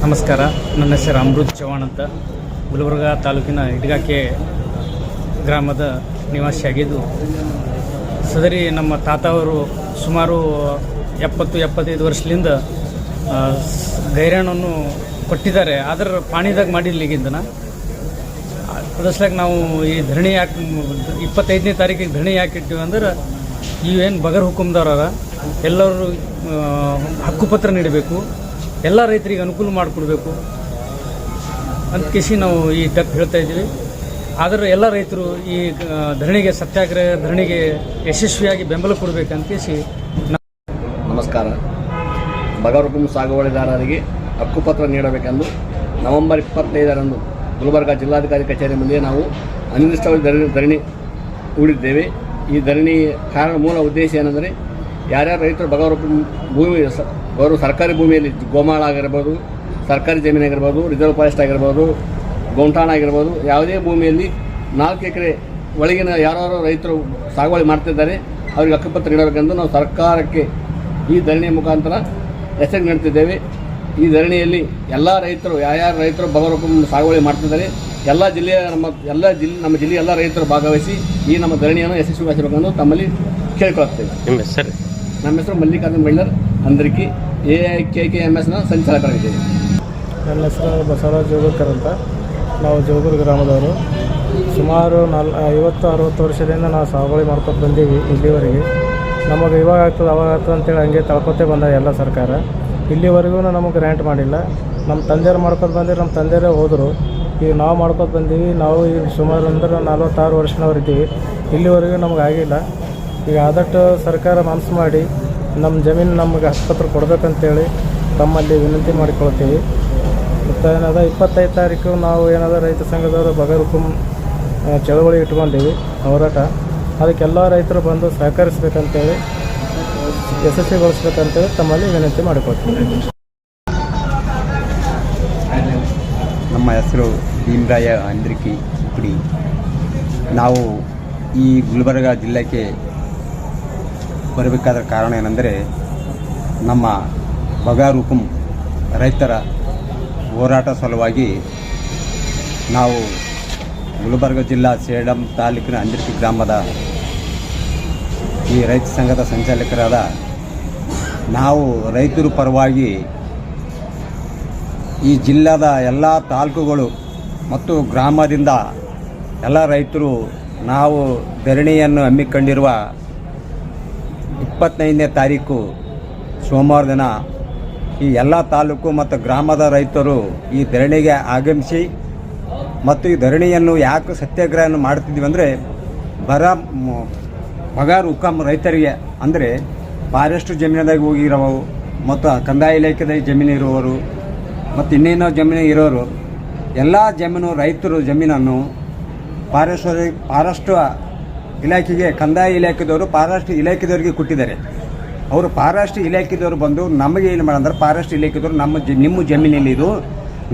ನಮಸ್ಕಾರ. ನನ್ನ ಹೆಸರು ಅಮೃತ್ ಚೌಹಾಣ್ ಅಂತ. ಗುಲ್ಬರ್ಗ ತಾಲೂಕಿನ ಇಡ್ಗಾಕೆ ಗ್ರಾಮದ ನಿವಾಸಿಯಾಗಿದ್ದು ಸದರಿ ನಮ್ಮ ತಾತ ಅವರು ಸುಮಾರು ಎಪ್ಪತ್ತು, ಎಪ್ಪತ್ತೈದು ವರ್ಷದಿಂದ ಗೈರಾಣವನ್ನು ಕೊಟ್ಟಿದ್ದಾರೆ. ಅದರ ಪಾಣಿದಾಗ ಮಾಡಿಲ್ಲ ಈಗಿಂದನ ಅದರ್ಸ್ಲಾಗ ನಾವು ಈ ಧರಣಿ ಯಾಕೆ, ಇಪ್ಪತ್ತೈದನೇ ತಾರೀಕಿಗೆ ಧರಣಿ ಯಾಕೆ ಇಟ್ಟಿವಿ ಅಂದ್ರೆ, ಇವೇನು ಬಗರ್ ಹುಕುಮ್ದವ್ರ ಎಲ್ಲರೂ ಹಕ್ಕುಪತ್ರ ನೀಡಬೇಕು. ಎಲ್ಲ ರೈತರಿಗೆ ಅನುಕೂಲ ಮಾಡಿಕೊಡ್ಬೇಕು ಅಂತ ಕಿಸಿ ನಾವು ಈ ತಪ್ಪು ಹೇಳ್ತಾ ಇದ್ದೀವಿ. ಆದರೂ ಎಲ್ಲ ರೈತರು ಈ ಧರಣಿಗೆ, ಸತ್ಯಾಗ್ರಹ ಧರಣಿಗೆ ಯಶಸ್ವಿಯಾಗಿ ಬೆಂಬಲ ಕೊಡಬೇಕಂತ ಕಿಸಿ ನಮಸ್ಕಾರ. ಬಗರುಕುಂ ಸಾಗುವಳಿದಾರರಿಗೆ ಹಕ್ಕುಪತ್ರ ನೀಡಬೇಕೆಂದು ನವೆಂಬರ್ ಇಪ್ಪತ್ತೈದರಂದು ಗುಲ್ಬರ್ಗ ಜಿಲ್ಲಾಧಿಕಾರಿ ಕಚೇರಿ ಮುಂದೆ ನಾವು ಅನಿರ್ದಿಷ್ಟವಾಗಿ ಧರಣಿ ಧರಣಿ ಹೂಡಿದ್ದೇವೆ. ಈ ಧರಣಿ ಕಾರಣ ಮೂಲ ಉದ್ದೇಶ ಏನೆಂದರೆ, ಯಾರ್ಯಾರು ರೈತರು ಬಗರುಕುಂ ಭೂಮಿ ಅವರು ಸರ್ಕಾರಿ ಭೂಮಿಯಲ್ಲಿ ಗೋಮಾಳ ಆಗಿರ್ಬೋದು ಸರ್ಕಾರಿ ಜಮೀನಾಗಿರ್ಬೋದು ರಿಸರ್ವ್ ಫಾರೆಸ್ಟ್ ಆಗಿರ್ಬೋದು ಗೋಂಟಾಣ ಆಗಿರ್ಬೋದು ಯಾವುದೇ ಭೂಮಿಯಲ್ಲಿ ನಾಲ್ಕು ಎಕರೆ ಒಳಗಿನ ಯಾರ್ಯಾರು ರೈತರು ಸಾಗುವಳಿ ಮಾಡ್ತಿದ್ದಾರೆ ಅವರಿಗೆ ಹಕ್ಕುಪತ್ರ ನೀಡಬೇಕೆಂದು ನಾವು ಸರ್ಕಾರಕ್ಕೆ ಈ ಧರಣಿ ಮುಖಾಂತರ ಹೆಸರು ನೀಡ್ತಿದ್ದೇವೆ ಈ ಧರಣಿಯಲ್ಲಿ ಎಲ್ಲ ರೈತರು ಯಾರ್ಯಾರು ರೈತರು ಬಗರಕುಂ ಸಾಗುವಳಿ ಮಾಡ್ತಿದ್ದಾರೆ ಎಲ್ಲ ಜಿಲ್ಲೆಯ ನಮ್ಮ ಎಲ್ಲ ಜಿಲ್ಲೆ ನಮ್ಮ ಜಿಲ್ಲೆಯ ಎಲ್ಲ ರೈತರು ಭಾಗವಹಿಸಿ ಈ ನಮ್ಮ ಧರಣಿಯನ್ನು ಯಶಸ್ವಿಗೊಳಿಸಬೇಕೆಂದು ತಮ್ಮಲ್ಲಿ ಕೇಳ್ಕೊಳ್ತೇವೆ ನಿಮ್ಮ ಹೆಸರು? ನಮ್ಮ ಹೆಸರು ಮಲ್ಲಿಕಾರ್ಜುನ್ ಬಳ್ಳರ್ ಎಂ ಎಸ್ನ ಸಂಚಾಲಕರಾಗಿದ್ದೇವೆ ನನ್ನ ಹೆಸರು ಬಸವರಾಜ್ ಜೋಗರ್ಕರ್ ಅಂತ. ನಾವು ಜೋಗೂರು ಗ್ರಾಮದವರು. ಸುಮಾರು ನಾಲ್ ಐವತ್ತು, ಅರವತ್ತು ವರ್ಷದಿಂದ ನಾವು ಸಾಗುವಳಿ ಮಾಡ್ಕೊಂಡು ಬಂದೀವಿ ಇಲ್ಲಿವರೆಗೆ. ನಮಗೆ ಇವಾಗ ಆಗ್ತದೆ, ಅವಾಗ ಆಗ್ತದೆ ಅಂತೇಳಿ ಹಂಗೆ ತಳ್ಕೊತೇ ಬಂದ ಎಲ್ಲ ಸರ್ಕಾರ. ಇಲ್ಲಿವರೆಗೂ ನಮಗೆ ಗ್ರ್ಯಾಂಟ್ ಮಾಡಿಲ್ಲ. ನಮ್ಮ ತಂದೆಯವ್ರು ಮಾಡ್ಕೊಂಡು ಬಂದರೆ ನಮ್ಮ ತಂದೆಯರೇ ಹೋದರು. ಈಗ ನಾವು ಮಾಡ್ಕೊಂಡು ಬಂದೀವಿ, ನಾವು ಈಗ ಸುಮಾರು ಅಂದ್ರೆ ನಲ್ವತ್ತಾರು ವರ್ಷನವ್ರು ಇದ್ದೀವಿ ಇಲ್ಲಿವರೆಗೂ ನಮಗೆ ಆಗಿಲ್ಲ. ಈಗ ಆದಷ್ಟು ಸರ್ಕಾರ ಮನಸ್ಸು ಮಾಡಿ ನಮ್ಮ ಜಮೀನು ನಮಗೆ ಆಸ್ಪತ್ರೆ ಕೊಡಬೇಕಂತೇಳಿ ತಮ್ಮಲ್ಲಿ ವಿನಂತಿ ಮಾಡಿಕೊಳ್ತೀವಿ. ಮತ್ತು ಏನದ, ಇಪ್ಪತ್ತೈದು ತಾರೀಕು ನಾವು ಏನದ, ರೈತ ಸಂಘದವರು ಬಗರುಕುಂ ಚಳವಳಿ ಇಟ್ಕೊಂಡೀವಿ, ಹೋರಾಟ. ಅದಕ್ಕೆಲ್ಲ ರೈತರು ಬಂದು ಸಹಕರಿಸ್ಬೇಕಂತೇಳಿ ಯಶಸ್ವಿಗೊಳಿಸ್ಬೇಕಂತೇಳಿ ತಮ್ಮಲ್ಲಿ ವಿನಂತಿ ಮಾಡಿಕೊಳ್ತೀವಿ. ನಮ್ಮ ಹೆಸರು ಭೀಮರಾಯ ಅಂದ್ರಿಕಿ ಕುಡಿ. ನಾವು ಈ ಗುಲ್ಬರ್ಗ ಜಿಲ್ಲೆಗೆ ಬರಬೇಕಾದ ಕಾರಣ ಏನೆಂದರೆ ನಮ್ಮ ಬಗಾರುಕುಂ ರೈತರ ಹೋರಾಟ ಸಲುವಾಗಿ ನಾವು ಗುಲ್ಬರ್ಗ ಜಿಲ್ಲಾ ಸೇಡಂ ತಾಲೂಕಿನ ಅಂಜರ್ಕಿ ಗ್ರಾಮದ ಈ ರೈತ ಸಂಘದ ಸಂಚಾಲಕರಾದ ನಾವು ರೈತರ ಪರವಾಗಿ ಈ ಜಿಲ್ಲಾದ ಎಲ್ಲ ತಾಲೂಕುಗಳು ಮತ್ತು ಗ್ರಾಮದಿಂದ ಎಲ್ಲ ರೈತರು ನಾವು ಧರಣಿಯನ್ನು ಹಮ್ಮಿಕೊಂಡಿರುವ ಇಪ್ಪತ್ತೈದನೇ ತಾರೀಕು ಸೋಮವಾರ ದಿನ ಈ ಎಲ್ಲ ತಾಲೂಕು ಮತ್ತು ಗ್ರಾಮದ ರೈತರು ಈ ಧರಣಿಗೆ ಆಗಮಿಸಿ ಮತ್ತು ಈ ಧರಣಿಯನ್ನು ಯಾಕೆ ಸತ್ಯಾಗ್ರಹವನ್ನು ಮಾಡ್ತಿದ್ವಿ ಅಂದರೆ ಬರ ಪಗಾರ ಹುಕಾಮ್ ರೈತರಿಗೆ ಅಂದರೆ ಫಾರೆಸ್ಟ್ ಜಮೀನದಾಗ ಹೋಗಿರೋವು ಮತ್ತು ಕಂದಾಯ ಇಲಾಖೆದಾಗ ಜಮೀನು ಇರುವವರು ಮತ್ತು ಇನ್ನೇನೋ ಜಮೀನು ಇರೋರು ಎಲ್ಲ ಜಮೀನು ರೈತರು ಜಮೀನನ್ನು ಫಾರೆಸ್ಟ್ ಫಾರೆಸ್ಟ್ ಇಲಾಖೆಗೆ, ಕಂದಾಯ ಇಲಾಖೆದವರು ಫಾರೆಸ್ಟ್ ಇಲಾಖೆದವರಿಗೆ ಕೊಟ್ಟಿದ್ದಾರೆ. ಅವರು ಫಾರೆಸ್ಟ್ ಇಲಾಖೆದವರು ಬಂದು ನಮಗೆ ಏನು ಮಾಡಂದ್ರೆ ಫಾರೆಸ್ಟ್ ಇಲಾಖೆದವರು ನಮ್ಮ ಜ, ನಿಮ್ಮ ಜಮೀನಲ್ಲಿ ಇದು.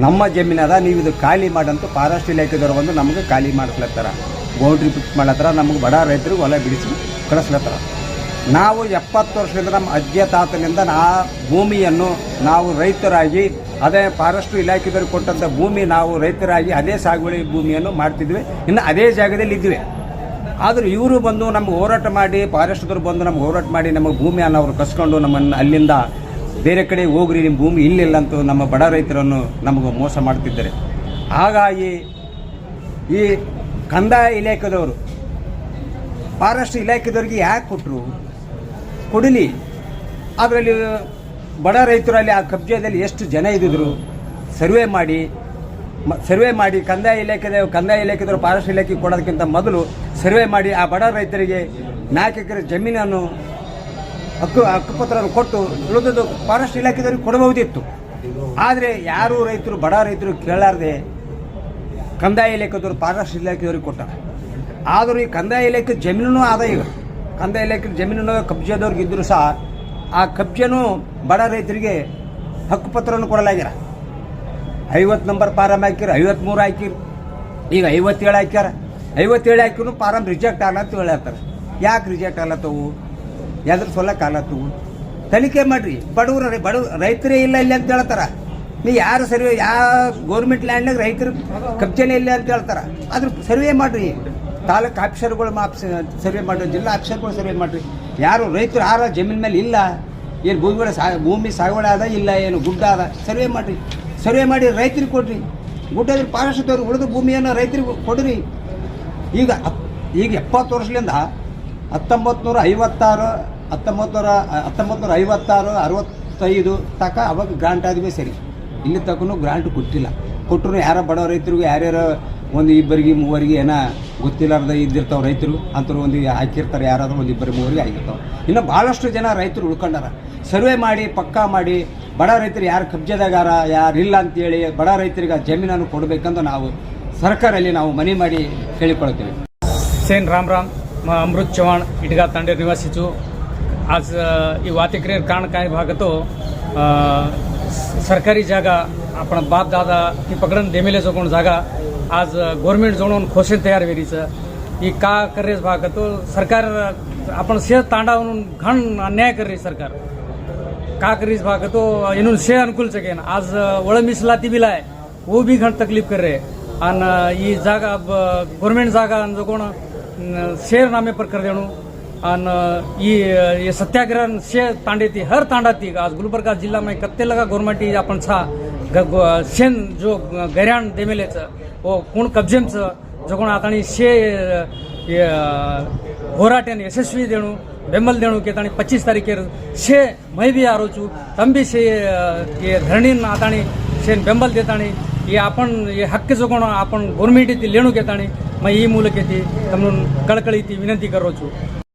ನಮ್ಮ ಜಮೀನದ ನೀವು ಇದು ಖಾಲಿ ಮಾಡಂತೂ ಫಾರೆಸ್ಟ್ ಇಲಾಖೆದವರು ಬಂದು ನಮಗೆ ಖಾಲಿ ಮಾಡಿಸ್ಲತ್ತಾರ. ಬೌಂಡ್ರಿ ಫಿಕ್ಸ್ ಮಾಡ್ಲತ್ತಾರ, ನಮಗೆ ಬಡ ರೈತರು ಹೊಲ ಬಿಡಿಸಿ ಕಳಿಸ್ಲತ್ತಾರ. ನಾವು ಎಪ್ಪತ್ತು ವರ್ಷದಿಂದ ನಮ್ಮ ಅಜ್ಜ ತಾತನಿಂದ ಆ ಭೂಮಿಯನ್ನು ನಾವು ರೈತರಾಗಿ, ಅದೇ ಫಾರೆಸ್ಟ್ ಇಲಾಖೆದವರು ಕೊಟ್ಟಂಥ ಭೂಮಿ ನಾವು ರೈತರಾಗಿ, ಅದೇ ಸಾಗುವಳಿ ಭೂಮಿಯನ್ನು ಮಾಡ್ತಿದ್ವಿ. ಇನ್ನು ಅದೇ ಜಾಗದಲ್ಲಿ ಇದ್ವಿ. ಆದರೂ ಇವರು ಬಂದು ನಮ್ಗೆ ಹೋರಾಟ ಮಾಡಿ ಫಾರೆಸ್ಟ್ದವ್ರು ಬಂದು ನಮ್ಗೆ ಹೋರಾಟ ಮಾಡಿ, ನಮಗೆ ಭೂಮಿಯನ್ನು ಅವರು ಕಸ್ಕೊಂಡು ನಮ್ಮನ್ನು ಅಲ್ಲಿಂದ ಬೇರೆ ಕಡೆ ಹೋಗ್ರಿ ನಿಮ್ಮ ಭೂಮಿ ಇಲ್ಲಿಲ್ಲ ಅಂತ ನಮ್ಮ ಬಡ ರೈತರನ್ನು ನಮಗೆ ಮೋಸ ಮಾಡ್ತಿದ್ದಾರೆ. ಹಾಗಾಗಿ ಈ ಕಂದಾಯ ಇಲಾಖೆದವರು, ಫಾರೆಸ್ಟ್ ಇಲಾಖೆದವ್ರಿಗೆ ಯಾಕೆ ಕೊಟ್ಟರು ಕೊಡಲಿ. ಅದರಲ್ಲಿ ಬಡ ರೈತರಲ್ಲಿ ಆ ಕಬ್ಜದಲ್ಲಿ ಎಷ್ಟು ಜನ ಇದ್ದಿದ್ರು? ಸರ್ವೆ ಮಾಡಿ ಸರ್ವೆ ಮಾಡಿ ಕಂದಾಯ ಇಲಾಖೆದ ಕಂದಾಯ ಇಲಾಖೆದವರು ಫಾರೆಸ್ಟ್ ಇಲಾಖೆ ಕೊಡೋದಕ್ಕಿಂತ ಮೊದಲು ಸರ್ವೆ ಮಾಡಿ ಆ ಬಡ ರೈತರಿಗೆ ನಾಲ್ಕು ಎಕರೆ ಜಮೀನನ್ನು ಹಕ್ಕು ಹಕ್ಕುಪತ್ರವನ್ನು ಕೊಟ್ಟು ಉಳಿದದ್ದು ಫಾರೆಸ್ಟ್ ಇಲಾಖೆದವ್ರಿಗೆ ಕೊಡಬಹುದಿತ್ತು. ಆದರೆ ಯಾರೂ ರೈತರು, ಬಡ ರೈತರು ಕೇಳಾರ್ದೆ ಕಂದಾಯ ಇಲಾಖೆದವರು ಫಾರೆಸ್ಟ್ ಇಲಾಖೆದವ್ರಿಗೆ ಕೊಟ್ಟಾರೆ. ಆದರೂ ಈ ಕಂದಾಯ ಇಲಾಖೆ ಜಮೀನೂ ಆದ ಈಗ ಕಂದಾಯ ಇಲಾಖೆ ಜಮೀನು ಕಬ್ಜಾದವ್ರಿಗೆ ಇದ್ದರೂ ಸಹ ಆ ಕಬ್ಜನೂ ಬಡ ರೈತರಿಗೆ ಹಕ್ಕುಪತ್ರವನ್ನು ಕೊಡಲಾಗ್ಯಾರ ಐವತ್ತು ನಂಬರ್ ಫಾರಮ್ ಹಾಕಿರ, ಐವತ್ಮೂರು ಹಾಕಿರು. ಈಗ ಐವತ್ತೇಳು ಹಾಕ್ಯಾರ. ಐವತ್ತೇಳು ಹಾಕಿರು ಫಾರಮ್ ರಿಜೆಕ್ಟ್ ಆಗಲತ್ತ ಹೇಳತ್ತಾರೆ ಯಾಕೆ ರಿಜೆಕ್ಟ್ ಆಗ್ಲತ್ತವು ಎದ್ರ ಸೊಲ್ಲಕ್ಕೆ ಆಗ್ಲತ್ತವು ತನಿಖೆ ಮಾಡ್ರಿ. ಬಡವ್ರ ಬಡವ ರೈತರೇ ಇಲ್ಲ ಇಲ್ಲ ಅಂತ ಹೇಳ್ತಾರ. ನೀ ಯಾರು ಸರ್ವೆ ಯಾವ ಗೌರ್ಮೆಂಟ್ ಲ್ಯಾಂಡ್ನಾಗ ರೈತರು ಕಬ್ಜನೆ ಇಲ್ಲ ಅಂತ ಹೇಳ್ತಾರ. ಅದ್ರ ಸರ್ವೆ ಮಾಡಿರಿ. ತಾಲೂಕು ಆಫೀಸರ್ಗಳು ಮಾಪ್ಸ್ ಸರ್ವೆ ಮಾಡಿರಿ, ಜಿಲ್ಲಾ ಆಫೀಸರ್ಗಳು ಸರ್ವೆ ಮಾಡಿರಿ. ಯಾರು ರೈತರು ಯಾರ ಜಮೀನ್ ಮೇಲೆ ಇಲ್ಲ. ಏನು ಭೂಮಿಗಳ ಸಾ ಭೂಮಿ ಸಾಗುವಳಿ ಅದ ಇಲ್ಲ, ಏನು ಗುಡ್ಡ ಅದ. ಸರ್ವೆ ಮಾಡಿರಿ. ಸರ್ವೆ ಮಾಡಿ ರೈತರಿಗೆ ಕೊಡ್ರಿ. ಗುಡ್ಡದ ಪಾರಶದವ್ರು ಉಳಿದ ಭೂಮಿಯನ್ನು ರೈತರಿಗೆ ಕೊಡ್ರಿ. ಈಗ ಈಗ ಎಪ್ಪತ್ತು ವರ್ಷದಿಂದ ಹತ್ತೊಂಬತ್ತು ನೂರ ಐವತ್ತಾರು ಹತ್ತೊಂಬತ್ತು ನೂರ ಹತ್ತೊಂಬತ್ತು ಐವತ್ತಾರು ಅರವತ್ತೈದು ತಕ ಅವಾಗ ಗ್ರಾಂಟ್ ಆದ್ಮೇಲೆ ಸರಿ. ಇಲ್ಲಿ ತಕ್ಕೂ ಗ್ರಾಂಟ್ ಕೊಟ್ಟಿಲ್ಲ. ಕೊಟ್ಟರು ಯಾರೋ ಬಡವ ರೈತರಿಗೂ, ಯಾರ್ಯಾರೋ ಒಂದು ಇಬ್ಬರಿಗೆ, ಮೂವರಿಗೆ ಏನೋ ಗೊತ್ತಿಲ್ಲಾರ್ದ ಇದ್ದಿರ್ತಾವ ರೈತರು ಅಂತರು ಒಂದು ಹಾಕಿರ್ತಾರೆ, ಯಾರಾದರೂ ಒಂದು ಇಬ್ಬರು, ಮೂವರಿಗೆ ಆಗಿರ್ತಾವೆ ಇನ್ನು ಭಾಳಷ್ಟು ಜನ ರೈತರು ಉಳ್ಕೊಂಡಾರ. ಸರ್ವೆ ಮಾಡಿ, ಪಕ್ಕಾ ಮಾಡಿ, ಬಡ ರೈತರು ಯಾರು ಕಬ್ಜೆದಾಗಾರ, ಯಾರಿಲ್ಲ ಅಂತೇಳಿ ಬಡ ರೈತರಿಗೆ ಆ ಜಮೀನನ್ನು ಕೊಡಬೇಕಂತ ನಾವು ಸರ್ಕಾರಲ್ಲಿ ನಾವು ಮನೆ ಮಾಡಿ ಕೇಳಿಕೊಳ್ತೀವಿ ಸೇನ್ ರಾಮ್ ರಾಮ್ ಅಮೃತ್ ಚವಾಣ್ ಇಟ್ಗಾ ತಂಡ ನಿವಾಸಿಸು. ಆಸ್ ಈ ವಾತಿಕ್ರಿಯೆ ಕಾರಣಕ್ಕಾಗಿ ಭಾಗತ್ತು ಸರ್ಕಾರಿ ಜಾಗ ಅಪ್ಪನ ಬಾಪ್ ದಾದ ಈ ಪಗಡನ ದೇಮೇಲೆ ಸೋಕೊಂಡ ಜಾಗ आज गोरमेंट जोडून खोशेल तयार वेरीचं ही का करेस भाग? तो सरकार आपण शेत तांडा म्हणून घाण अन्याय करे सरकार. का करीस भाग? तो येऊन शे अनुकूल चकेन आज वळ मिसला ती बिलाय वो बी घण तकलीफ करे. आणि ही जागा गोरमेंट जागा जो कोण शेर नामे पर कर देणू. आणि ये सत्याग्रह शे तांडे ती हर तांडा ती. आज गुलबर्गा जिल्हा में कत्ते लगा गोरमेंट आपण छा ग- ग- शेन जो गैराण देमेलेचं वो कोण कब्जेमचं जो कोण आता शे ये, ಹೋರಾಟನ ಯಶಸ್ವಿ ದೇಣು ಬೆಂಬಲ ದೇಣು ಕೇತಾಣಿ ಪಚ್ಚೀಸ್ ತಾರೀಕೇರು ಶೇ ಮೈ ಬಿ ಆರೋ छु तम बी शे ये धरणीन आताणी शेन बेंबल देताणी हे आपण हे हक्क जो कोण आपण गव्हर्मेंट येते लेणू घेताणी मग ही मुलं येते तमून कळकळी ती विनंती करो छु